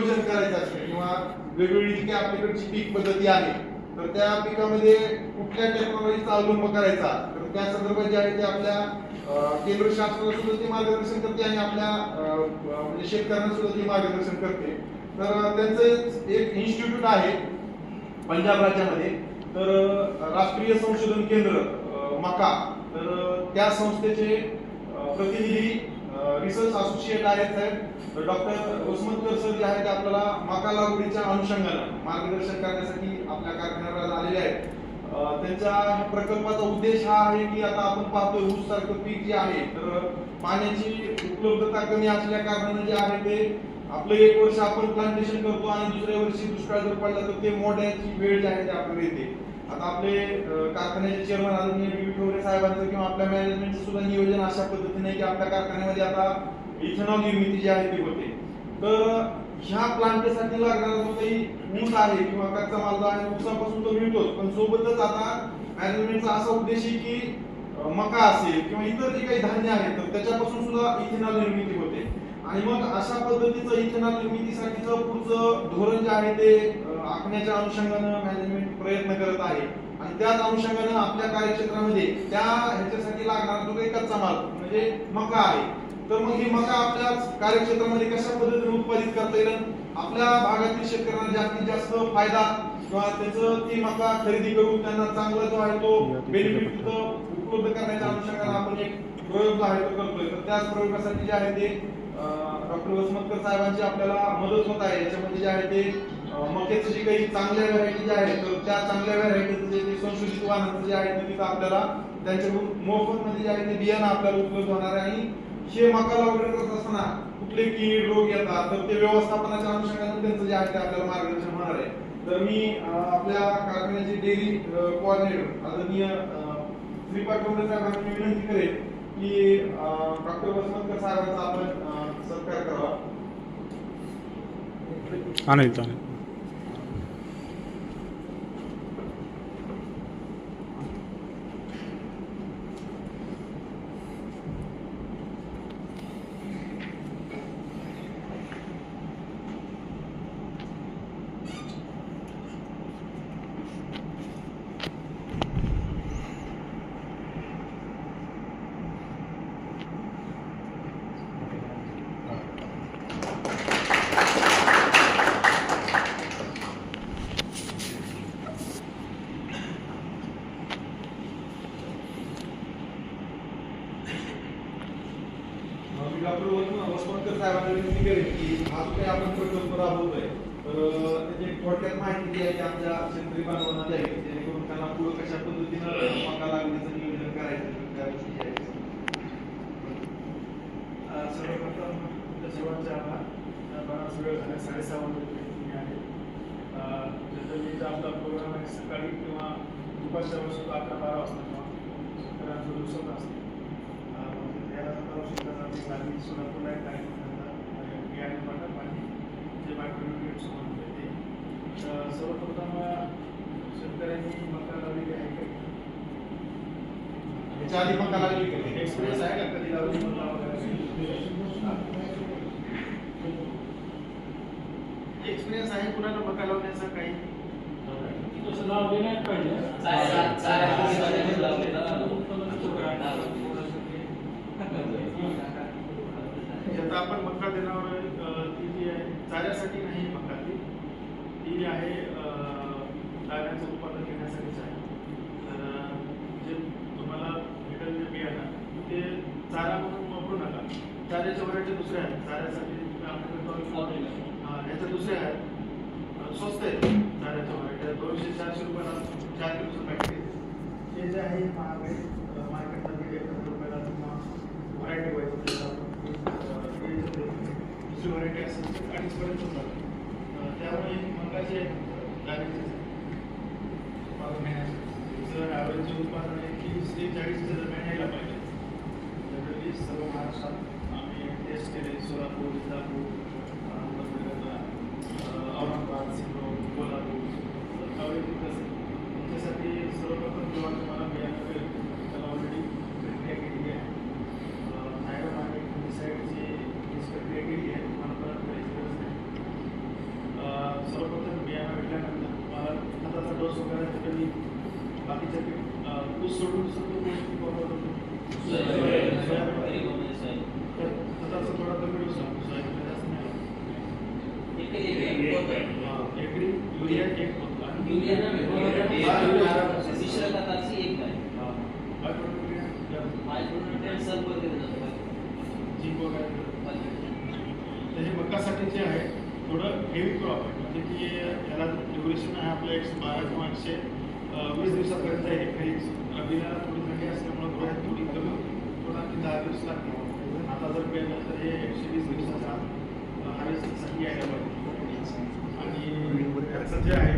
नियोजन करायचं असेल किंवा वेगवेगळी जी काही आपल्याकडची पीक पद्धती आहे तर त्या पिकामध्ये कुठल्या टेक्नॉलॉजीचा अवलंब करायचा? तर त्या संदर्भात जे आहे ते आपल्या केंद्र शासनाला सुद्धा ते मार्गदर्शन करते आणि आपल्या म्हणजे शेतकऱ्यांना सुद्धा ते मार्गदर्शन करते. तर त्यांचं एक इन्स्टिट्यूट आहे पंजाब राज्यामध्ये. तर राष्ट्रीय संशोधन केंद्र मका. तर त्या संस्थेचे प्रतिनिधी रिसर्च असोसिएट आहेत साहेब. डॉक्टर उस्मतकर सर जे आहेत ते आपल्याला मका लागवडीच्या अनुषंगानं मार्गदर्शन करण्यासाठी आपल्या कारखान्यावर आलेले आहेत. त्यांच्या ह्या प्रकल्पाचा उद्देश हा आहे की आता आपण पाहतोय ऊस सारखं पीक जे आहे तर पाण्याची उपलब्धता कमी असल्या कारणाने जे आहे ते आपलं एक वर्ष आपण प्लांटेशन करतो आणि दुसऱ्या वर्षी दुष्काळ जर पडला तर ते मोठ्याची वेळ जी आहे ते आपल्याला येते. आता आपले कारखान्याचे चेअरमन आदरणीय बी ठोरे साहेबांचं किंवा आपल्या मॅनेजमेंटचं सुद्धा नियोजन अशा पद्धतीने की आपल्या कारखान्यामध्ये आता इथेनॉल निर्मिती जी आहे ती होते. तर ह्या प्लांटसाठी लागणारा जो काही ऊस आहे किंवा कच्चा माल जो आहे ऊसापासून तो मिळतोच. पण सोबतच आता मॅनेजमेंटचा असा उद्देश आहे की मका असेल किंवा इतर जे काही धान्य आहे तर त्याच्यापासून सुद्धा इथेनॉल निर्मिती होते. आणि मग अशा पद्धतीचं इथेनॉल निर्मितीसाठीचं पुढचं धोरण जे आहे ते आखण्याच्या अनुषंगानं मॅनेजमेंट प्रयत्न करत आहे. आणि त्याच अनुषंगानं आपल्या कार्यक्षेत्रामध्ये त्या ह्याच्यासाठी लागणारा जो काही कच्चा माल म्हणजे मका आहे तर मग ही मका आपल्या कार्यक्षेत्रामध्ये कशा पद्धतीने उत्पादित करता येईल? आपल्या भागातील शेतकऱ्यांना जास्तीत जास्त फायदा किंवा त्याचं ती मका खरेदी करून त्यांना चांगला जो आहे तो बेनिफिट उपलब्ध करण्याच्या अनुषंगाने आपण एक प्रयोग जो आहे तो करतोय. तर त्याच प्रयोगासाठी जे आहे ते डॉक्टर वसमतकर साहेबांची आपल्याला मदत होत आहे. याच्यामध्ये जे आहे ते मक्याचं जी काही चांगल्या व्हरायटी जे आहेत तर त्या चांगल्या व्हरायटीचे जे संशोधित वाहनाचं जे आहे तिथं आपल्याला त्यांच्याकडून मोफत मध्ये जे आहे ते बियाणं आपल्याला उपलब्ध होणार आहे. आणि हे मका लागवड करत असताना कुठले कीड रोग येतात तर ते व्यवस्थापनाच्या अनुषंगाने त्यांचं जे आहे ते आपल्याला मार्गदर्शन होणार आहे. तर मी आपल्या कारखान्याचे डेअरी कोऑर्डिनेटर आदरणीय अं, श्रीपाद साहेबांना मी विनंती करेन की डॉक्टर वसंतकर साहेबांचा आपण सत्कार करावा. आणेल चालेल मी डॉक्टर वसंतकर की हा जो काही आपण प्रकल्प राबवतोय तर त्याची थोडक्यात माहिती जी आहे ती आमच्या शेतकरी बांधवांना द्यावी जेणेकरून त्यांना पुढे कशा पद्धतीनं मका लागण्याचं नियोजन करायचं त्या गोष्टी ज्या सर्वप्रथम सर्वांचे आभार बराच वेळ झाला साडेसहा वाजता तुम्ही आले. अ, जनरली आपला प्रोग्राम आहे सकाळी किंवा दुपारच्या वेळेस सुद्धा अकरा बारा वाजता किंवा शेतकऱ्यांचं दिवसात अ, म्हणजे त्याला आता गावी सोलापूरला एक कार्यक्रम करतात बियाणे वाटप आणि जे मायक्रो युनिट्स म्हणून ते अ, सर्वप्रथम शेतकऱ्यांनी मका लावलेली आहे का? याच्या आधी मका का? नाही? एक्सपिरियन्स आहे का कधी लावली? मका वगैरे एक्सपिरियन्स आहे कुणाला मका लावण्याचा काही? तसं नाव देण्यात पाहिजे. आता आपण मक्का देणार ती जी आहे चाऱ्यासाठी नाही मक्का ती. ती जी आहे चाऱ्याचं उत्पादन घेण्यासाठीच आहे. तर जे तुम्हाला भेटेल जे बियाणं ते चारा म्हणून वापरू नका. चाऱ्याच्या वरायटी दुसऱ्या आहेत चाऱ्यासाठी तुम्ही आपल्याकडे दुसऱ्या आहेत. स्वस्त आहेत चाऱ्याच्या वरायटी दोनशे चारशे रुपयाला चार किलोचं पॅकेट हे जे आहे महाग आहे अं, मार्केटमध्ये एक हजार रुपयाला तुम्हाला व्हरायटी वाईज दुसरी व्हरायटी असेल तर अडीचपर्यंत होतात अं, त्यामुळे मकाचे लागेल उत्पादन जर ॲव्हरेज उत्पादन आहे तीस ते चाळीसच्या दरम्यान यायला पाहिजे जनरली सर्व महाराष्ट्रात आम्ही टेस्ट केले सोलापूर डोस वगैरे कधी बाकीच्या पीक अं, ऊस सोडून सगळं गोष्टी वापरतो सोयाबीन. सोयाबीन. तर खताचा थोडा कमी डोस लागतो सोयाबीनला जास्त नाही लागत. हा, एकरी युरिया एक होतो आणि युरिया ना वेगवेगळ्या हा, युरिया. मिश्र खताची एक आहे हा, बायोप्रोटीन या मायक्रोन्यूट्रिएंट सर्व केलं जातं झिंक वगैरे तर हे मकासाठी जे आहे थोडं हेवी क्रॉप आहे. म्हणजे की याला ड्युरेशन आहे आपलं एक बारा किंवा एकशे वीस दिवसापर्यंत आहे खरीच रबीला थोडी थंडी असल्यामुळे थोड्या थोडी कमी थोडा आणखी दहा दिवस लागतील. आता जर पेरलं तर हे एकशे वीस दिवसाचा हार्वेस्टिंगसाठी यायला पाहिजे आणि त्याचं जे आहे